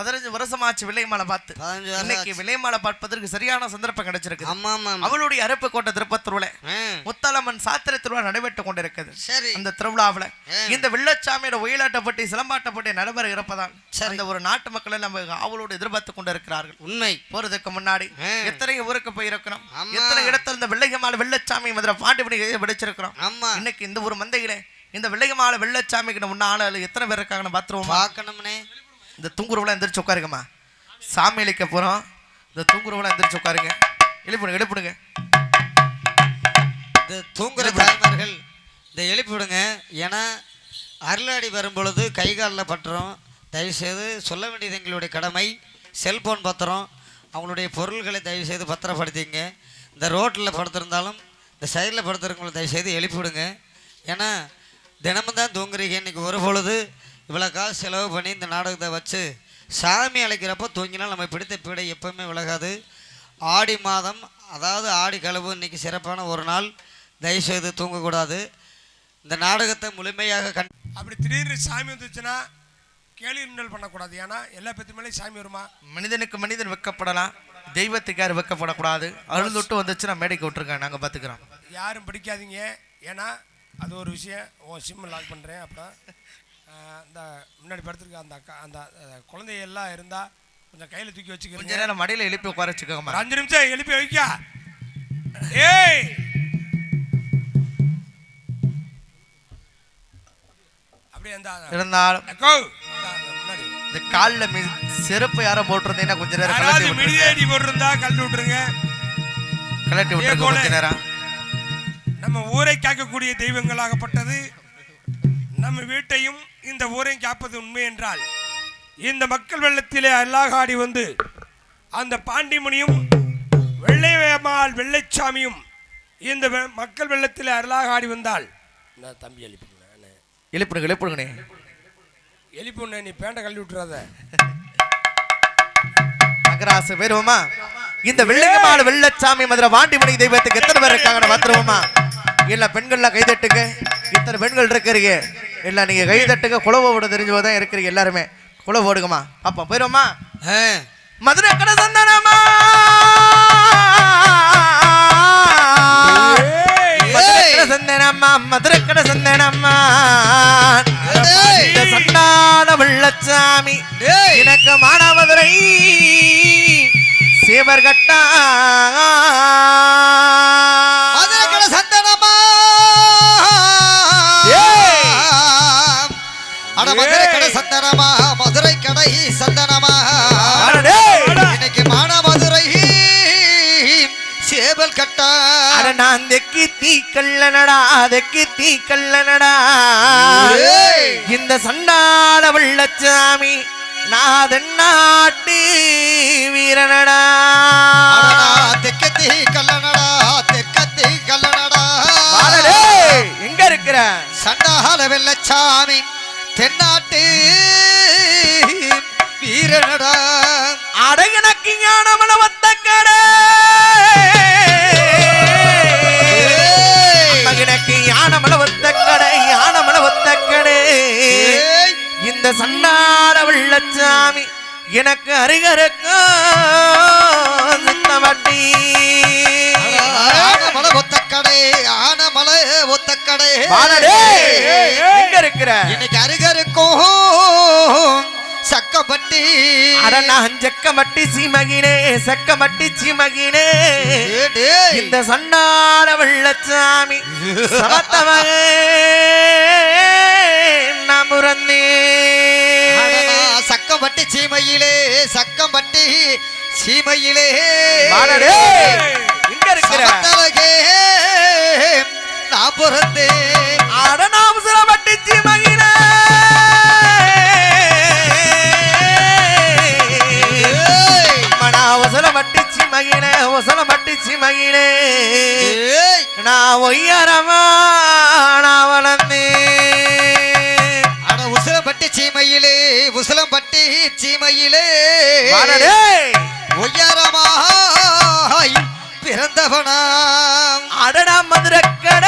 பதினஞ்சு வருஷமாச்சு விலைமாலை பார்த்து. இன்னைக்கு விலைமாலை பார்ப்பதற்கு சரியான சந்தர்ப்பம் கிடைச்சிருக்கு. அவளுடைய அருப்பு கோட்டை திருப்பத்தூர்ல. முத்தாலம்மன் சாத்திர திருவிழா நடைபெற்று கொண்டிருக்குது. சரி. அந்த திருவிழாவுல. இந்த வெள்ளச்சாமியோட ஒயிலாட்டப்பட்டி சிலம்பாட்டப்பட்டி நடைபெற இருப்பதால் சரி. அந்த ஒரு நாட்டு மக்கள் எல்லாம் அவளோடு எதிர்பார்த்து கொண்டிருக்கிறார்கள். உண்மை. போறதுக்கு முன்னாடி. எத்தனை ஊருக்கு போயிருக்கிறோம். எத்தனை இடத்துல இந்த வெள்ளையம்மாள் வெள்ளச்சாமி மதுரை பாண்டிபடி படிச்சிருக்கிறோம் ஆமா. இன்னைக்கு இந்த ஒரு மந்தையில இந்த வெள்ளையம்மாள் வெள்ளச்சாமிக்கு முன்னால எத்தனை பேர் இருக்காங்கன்னு பாத்துருவோமா பார்க்கணும்னே. இந்த தூங்குறவெல்லாம் எந்திரிச்சு உட்காருங்கம்மா. சாமி அளிக்க போறோம். இந்த தூங்குறவெல்லாம் எந்திரிச்சு உட்காருங்க. எழுப்பிடுங்க எழுப்பிடுங்க இந்த தூங்குற தாய்மார்கள் இந்த எழுப்பி விடுங்க ஏன்னா அருளாடி வரும் பொழுது கை காலில் பட்டுரும் தயவுசெய்து சொல்ல வேண்டியது எங்களுடைய கடமை. செல்போன் பத்திரம். அவங்களுடைய பொருள்களை தயவுசெய்து பத்திரப்படுத்திங்க. இந்த ரோட்டில் படுத்திருந்தாலும் இந்த சைடில் படுத்துறவங்களை தயவுசெய்து எழுப்பி விடுங்க ஏன்னா தினமும் தான் தூங்குறீங்க. இன்னைக்கு ஒரு பொழுது இவ்வளோ காசு செலவு பண்ணி இந்த நாடகத்தை வச்சு சாமி அழைக்கிறப்போ தூங்கினால் நம்ம பிடித்த பீடை எப்பவுமே விலகாது. ஆடி மாதம் அதாவது ஆடி கழுவு இன்னைக்கு சிறப்பான ஒரு நாள். தயவுசெய்து தூங்கக்கூடாது. இந்த நாடகத்தை முழுமையாக கண் அப்படி திடீர்னு சாமி வந்துச்சுன்னா கேள்வி மின்னல் பண்ணக்கூடாது. ஏன்னா எல்லா பேத்து மேலேயும் சாமி வருமா? மனிதனுக்கு மனிதன் வெக்கப்படலாம். தெய்வத்துக்கு யாரும் வெக்கப்படக்கூடாது. அழுந்துட்டு வந்துச்சுன்னா மேடைக்கு விட்டுருங்க நாங்க பாத்துக்கிறோம். யாரும் பிடிக்காதீங்க. ஏன்னா அது ஒரு விஷயம். உன் சிம் லாக் பண்ணுறேன் அப்புறம் இந்த முன்னாடி படுத்துருக்க அந்த அக்கா அந்த குழந்தையெல்லாம் இருந்தால் கொஞ்சம் கையில் தூக்கி கொஞ்ச வச்சுக்கிறீங்க நேரம் மடியில எழுப்பி உட்கார அஞ்சு நிமிஷம் எழுப்பி வைக்க. ஏய்! அப்படியே அந்த இருந்தாலும் இந்த அந்த கால்ல மி- செருப்பு யாரோ போட்டிருந்தீங்கன்னா கொஞ்ச நேரம் யாராவது மிடிதேடி போட்டிருந்தா கழட்டி விட்டுருங்க. கொஞ்ச நேரம். நம்ம ஊரை காக்கக்கூடிய தெய்வங்களாகப்பட்டது நம்ம வீட்டையும் இந்த ஊரையும் காப்பது உண்மை என்றால் இந்த மக்கள் வெள்ளத்திலே அல்லாகாடி வந்து அந்த பாண்டிமுனியும் வெள்ளையம்மாள் வெள்ளைச்சாமியும் இந்த மக்கள் வெள்ளத்திலே அருளாக ஆடி வந்தால் நான் தம்பி எழுப்பிடுங்க எழுப்பிடுங்க எழுப்பிடுங்கண்ணே. எழுப்பி நீ பேண்டை கழுவி விட்டுறாத. மகராசு பேருவோமா இந்த வெள்ளையமாடு வெள்ளச்சாமி மதுரை வாண்டிமணி தெய்வத்துக்கு எத்தனை பேர் இருக்காங்கன்னு பாத்துருவோமா இல்ல பெண்கள்லாம் கை தட்டுங்க இத்தனை பெண்கள் இருக்கிறீங்க. இல்ல நீங்க கை தட்டுங்க குலவோட தெரிஞ்சு தான் இருக்கிறீங்க எல்லாருமே. குலவு ஓடுங்கம்மா அப்பா போயிருவோமா ஆ, மதுரை கடை சந்தனமா மதுரை கடை சந்தனம்மா மதுரை கடை சந்தனம்மா. சண்டான வெள்ளச்சாமி. எனக்கு மானாமதுரை. சேவர் கட்டா மதுரை கடை மதுரை கடை சந்தனமா மதுரை கடை சந்தனமா. இன்னைக்கு மான மதுரை சேவல் கட்டா. நான் தெக்கி தீ கல்லனடா தெக்கி தீ கல்லனடா ஏய். இந்த சண்டான வெள்ளச்சாமி நாதன்னாட்டு வீரனடா. தெக்கத்தி கல்லனடா தெக்கத்தி கல்லனடா எங்க இருக்கிற? சண்டால வெள்ளச்சாமி தென்னாட்டு வீரனடா அட எனக்கு ஞானமன வந்த கடை ஏய். எனக்கு யானமல ஒத்த கடை யானமல ஒத்த கடை ஏய். இந்த சண்டாட வெள்ளச்சாமி எனக்கு அருகருக்கும் சித்தமட்டி ஆனமலை ஒத்தக்கடை. ஆனமலை ஒத்தக்கடை எங்க இருக்கிற இன்னைக்கு அருகருக்கும் சக்கப்பட்டி அட நான் செக்கமட்டி சீமகினே செக்கமட்டி சீமகினே. இந்த சண்டாட வெள்ளச்சாமி சமத்தமகே அடடா, சக்கம்பட்டி சீமையிலே சக்கம்பட்டி சீமையிலே. பாரடே, எங்க இருக்கிற. சமத்தலகே நான் பிறந்தேன் அட நாம் சிரமட்டி சீமகினே ஏய். மனா ஒசல மட்டிச்சி மகிழே ஒசல மட்டிச்சி மகிழே. நான் ஒய்யரமா நான் வளர்ந்தேன் அட உசிலம்பட்டி சீமையிலே உசிலம்பட்டி சீமையிலே உயரமாய் வந்தவனா அடடா மதுரக்கட.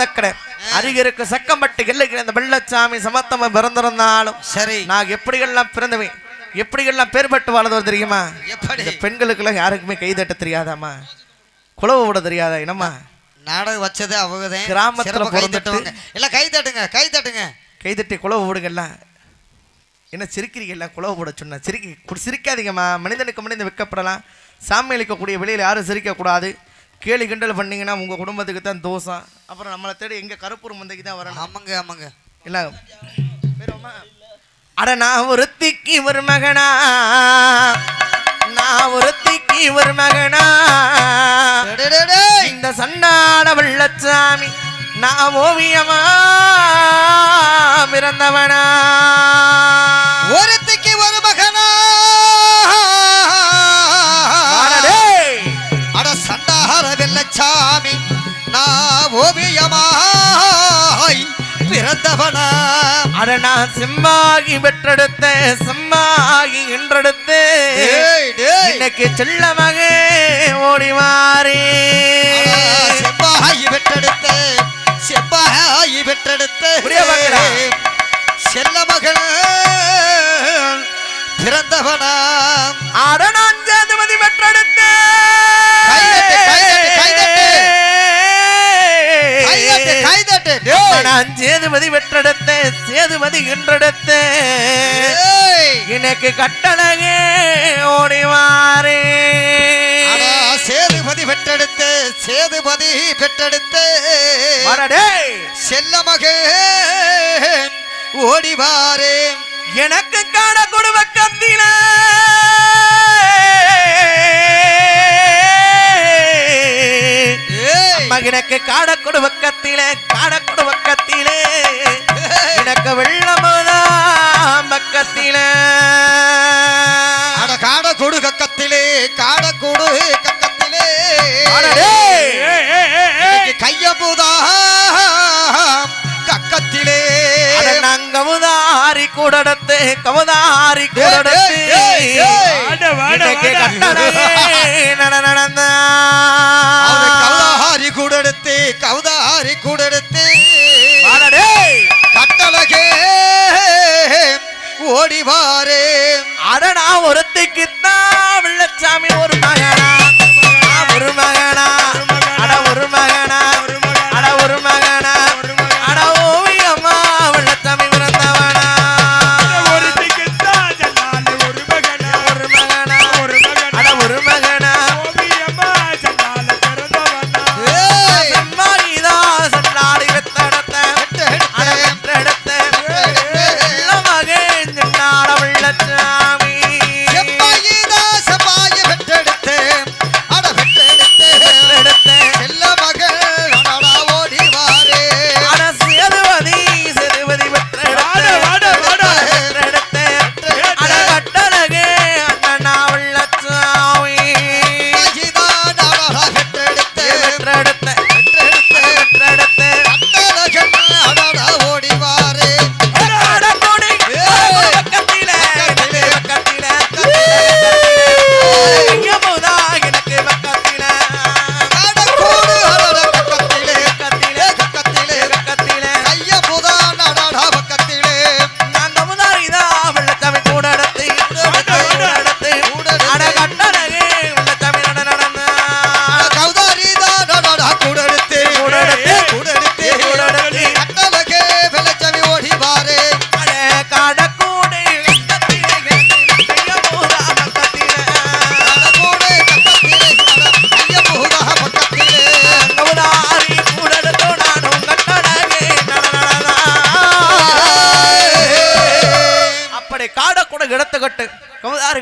ஒத்தக்கடை அருகிருக்கு சக்கம்பட்டு எல்லைக்கு அந்த வெள்ளச்சாமி சமத்தம பிறந்திருந்தாலும் சரி. நான் எப்படியெல்லாம் பிறந்தவன்? எப்படியெல்லாம் பேர் பட்டு வாழ்ந்தவர் தெரியுமா? எப்படி? இந்த பெண்களுக்கெல்லாம் யாருக்குமே கை தட்ட தெரியாதாம்மா? குழவு விட தெரியாதா என்னம்மா? நாடகம் வச்சது அவங்க தான் கிராமத்துல சிறப்பா கை பிறந்துட்டு- தட்டுவாங்க. எல்லாம் கை தட்டுங்க கை தட்டுங்க. கை தட்டி குழவு விடுங்கல்லாம் என்ன சிரிக்கிறீங்கல்ல குழவு போட சொன்ன? சிரிக்க சிரிக்காதீங்கம்மா. மனிதனுக்கு மனிதன் வைக்கப்படலாம். சாமி அளிக்கக்கூடிய வெளியில் யாரும் சிரிக்கக்கூடாது. கேலி கிண்டல் பண்ணீங்கன்னா உங்கள் குடும்பத்துக்கு தான் தோசம் அப்புறம் நம்மளை தேடி எங்கே கருப்பூர் மந்தைக்கு தான் வரணும். ஆமாங்க ஆமாங்க. இல்லை? அட நான் ஒருத்திக்கு ஒரு மகனா. நான் ஒருத்திக்கு ஒரு மகனா. இந்த சண்டாட வெள்ளச்சாமி நான் ஓவியமா பிறந்தவனா நான் செம்மாகி பெற்றெடுத்த செம்மாகி என்றெடுத்து. இன்னைக்கு செல்ல மகே ஓடி மாறி அட செவ்வாய் பெற்றெடுத்து செவ்வாய் பெற்றெடுத்து. செல்ல மகள் பிறந்தவனா அட நான் சேதுமதி பெற்றெடுத்த சேதுமதி என்றெடுத்த. இன்னைக்கு கட்டழகே ஓடி மாறி அட சேதுபதி பெற்றெடுத்து சேதுபதி பெற்றெடுத்து செல்ல மகன் ஓடிவாரே. எனக்கு காண குடும்ப கத்தில. ஏய். மகனுக்கு காட குடும்ப கத்தில. காட எனக்கு வெள்ளமதான் பக்கத்தில. அட காட கொடு கக்கத்திலே. காட கொடு கக்கத்திலே கையமுதா கக்கத்திலே. அட நான் கமுதாரி கூடடத்து கமுதாரி கூடடத்து டேய், டேய், டேய். வாட, வாட, ஓடிவாரே அட நான் ஒருத்திக்குத்தான் வெள்ளச்சாமி ஒரு மகனா?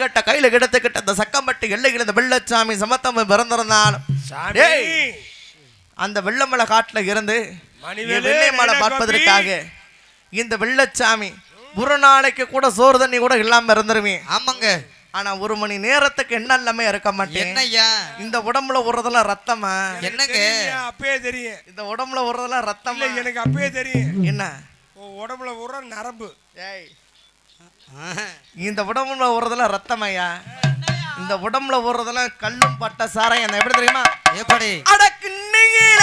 கட்ட கையில கிடத்துக்கிட்ட அந்த சக்கம்பட்டு எல்லைகள் இந்த வெள்ளச்சாமி சமத்தம் பிறந்திருந்தாலும். சாமி, டேய், அந்த வெள்ளமலை காட்டுல இருந்து மணிவேலு, வெள்ளை மலை வேணா பார்ப்பதற்காக இந்த வெள்ளச்சாமி ஒரு நாளைக்கு கூட சோறு தண்ணி கூட இல்லாம இருந்துருவேன் ஆமாங்க. ஆனா ஒரு மணி நேரத்துக்கு என்ன இல்லாம இருக்க மாட்டேன். என்னய்யா? இந்த உடம்புல விடுறதெல்லாம் ரத்தமா? என்னங்க? அப்பயே தெரியும். இந்த உடம்புல விடுறதெல்லாம் இல்ல ரத்தமா எனக்கு அப்பயே தெரியும். என்ன? உடம்புல உர நரம்பு. ஏய் இந்த உடம்புல ஓடுறதெல்லாம் ரத்தமையா இந்த உடம்புல ஓடுறதெல்லாம் கல்லும் பட்ட என்ன எப்படி தெரியுமா? எப்படி? அடக்குன்னையில